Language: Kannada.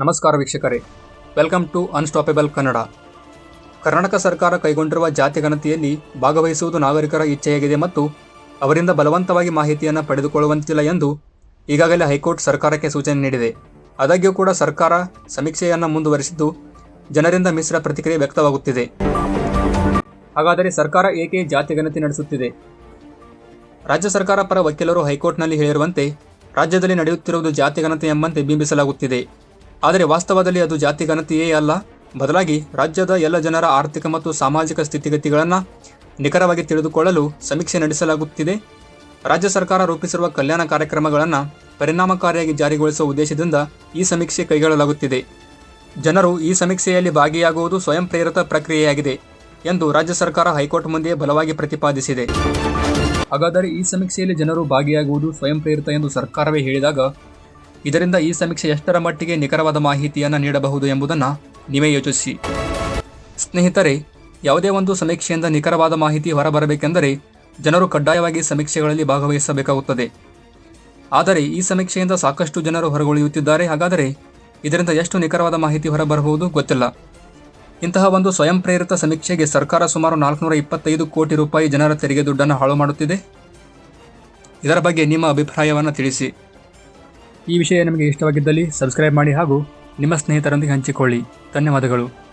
ನಮಸ್ಕಾರ ವೀಕ್ಷಕರೇ. Welcome to unstoppable Kannada Karnataka ಸರ್ಕಾರ ಕೈಗೊಂಡಿರುವ ಜಾತಿ ಗಣತಿಯಲ್ಲಿ ಭಾಗವಹಿಸುವುದು ನಾಗರಿಕರ ಇಚ್ಛೆಯಾಗಿದೆ ಮತ್ತು ಅವರಿಂದ ಬಲವಂತವಾಗಿ ಮಾಹಿತಿಯನ್ನು ಪಡೆದುಕೊಳ್ಳುವಂತಿಲ್ಲ ಎಂದು ಈಗಾಗಲೇ ಹೈಕೋರ್ಟ್ ಸರ್ಕಾರಕ್ಕೆ ಸೂಚನೆ ನೀಡಿದೆ. ಆದಾಗ್ಯೂ ಕೂಡ ಸರ್ಕಾರ ಸಮೀಕ್ಷೆಯನ್ನು ಮುಂದುವರಿಸಿದ್ದು ಜನರಿಂದ ಮಿಶ್ರ ಪ್ರತಿಕ್ರಿಯೆ ವ್ಯಕ್ತವಾಗುತ್ತಿದೆ. ಹಾಗಾದರೆ ಸರ್ಕಾರ ಏಕೆ ಜಾತಿ ಗಣತಿ ನಡೆಸುತ್ತಿದೆ? ರಾಜ್ಯ ಸರ್ಕಾರ ಪರ ವಕೀಲರು ಹೈಕೋರ್ಟ್ನಲ್ಲಿ ಹೇಳಿರುವಂತೆ ರಾಜ್ಯದಲ್ಲಿ ನಡೆಯುತ್ತಿರುವುದು ಜಾತಿ ಗಣತಿ ಎಂಬಂತೆ ಬಿಂಬಿಸಲಾಗುತ್ತಿದೆ. ಆದರೆ ವಾಸ್ತವದಲ್ಲಿ ಅದು ಜಾತಿ ಗಣತಿಯೇ ಅಲ್ಲ. ಬದಲಾಗಿ ರಾಜ್ಯದ ಎಲ್ಲ ಜನರ ಆರ್ಥಿಕ ಮತ್ತು ಸಾಮಾಜಿಕ ಸ್ಥಿತಿಗತಿಗಳನ್ನು ನಿಖರವಾಗಿ ತಿಳಿದುಕೊಳ್ಳಲು ಸಮೀಕ್ಷೆ ನಡೆಸಲಾಗುತ್ತಿದೆ. ರಾಜ್ಯ ಸರ್ಕಾರ ರೂಪಿಸಿರುವ ಕಲ್ಯಾಣ ಕಾರ್ಯಕ್ರಮಗಳನ್ನು ಪರಿಣಾಮಕಾರಿಯಾಗಿ ಜಾರಿಗೊಳಿಸುವ ಉದ್ದೇಶದಿಂದ ಈ ಸಮೀಕ್ಷೆ ಕೈಗೊಳ್ಳಲಾಗುತ್ತಿದೆ. ಜನರು ಈ ಸಮೀಕ್ಷೆಯಲ್ಲಿ ಭಾಗಿಯಾಗುವುದು ಸ್ವಯಂ ಪ್ರೇರಿತ ಪ್ರಕ್ರಿಯೆಯಾಗಿದೆ ಎಂದು ರಾಜ್ಯ ಸರ್ಕಾರ ಹೈಕೋರ್ಟ್ ಮುಂದೆ ಬಲವಾಗಿ ಪ್ರತಿಪಾದಿಸಿದೆ. ಹಾಗಾದರೆ ಈ ಸಮೀಕ್ಷೆಯಲ್ಲಿ ಜನರು ಭಾಗಿಯಾಗುವುದು ಸ್ವಯಂ ಪ್ರೇರಿತ ಎಂದು ಸರ್ಕಾರವೇ ಹೇಳಿದಾಗ ಇದರಿಂದ ಈ ಸಮೀಕ್ಷೆ ಎಷ್ಟರ ಮಟ್ಟಿಗೆ ನಿಖರವಾದ ಮಾಹಿತಿಯನ್ನು ನೀಡಬಹುದು ಎಂಬುದನ್ನು ನೀವೇ ಯೋಚಿಸಿ. ಸ್ನೇಹಿತರೆ, ಯಾವುದೇ ಒಂದು ಸಮೀಕ್ಷೆಯಿಂದ ನಿಖರವಾದ ಮಾಹಿತಿ ಹೊರಬರಬೇಕೆಂದರೆ ಜನರು ಕಡ್ಡಾಯವಾಗಿ ಸಮೀಕ್ಷೆಗಳಲ್ಲಿ ಭಾಗವಹಿಸಬೇಕಾಗುತ್ತದೆ. ಆದರೆ ಈ ಸಮೀಕ್ಷೆಯಿಂದ ಸಾಕಷ್ಟು ಜನರು ಹೊರಗುಳಿಯುತ್ತಿದ್ದಾರೆ. ಹಾಗಾದರೆ ಇದರಿಂದ ಎಷ್ಟು ನಿಖರವಾದ ಮಾಹಿತಿ ಹೊರಬರಬಹುದು ಗೊತ್ತಿಲ್ಲ. ಇಂತಹ ಒಂದು ಸ್ವಯಂ ಪ್ರೇರಿತ ಸಮೀಕ್ಷೆಗೆ ಸರ್ಕಾರ ಸುಮಾರು ನಾಲ್ಕುನೂರ ಇಪ್ಪತ್ತೈದು ಕೋಟಿ ರೂಪಾಯಿ ಜನರ ತೆರಿಗೆ ದುಡ್ಡನ್ನು ಹಾಳು ಮಾಡುತ್ತಿದೆ. ಇದರ ಬಗ್ಗೆ ನಿಮ್ಮ ಅಭಿಪ್ರಾಯವನ್ನು ತಿಳಿಸಿ. ಈ ವಿಷಯ ನಿಮಗೆ ಇಷ್ಟವಾಗಿದ್ದಲ್ಲಿ ಸಬ್ಸ್ಕ್ರೈಬ್ ಮಾಡಿ ಹಾಗೂ ನಿಮ್ಮ ಸ್ನೇಹಿತರೊಂದಿಗೆ ಹಂಚಿಕೊಳ್ಳಿ. ಧನ್ಯವಾದಗಳು.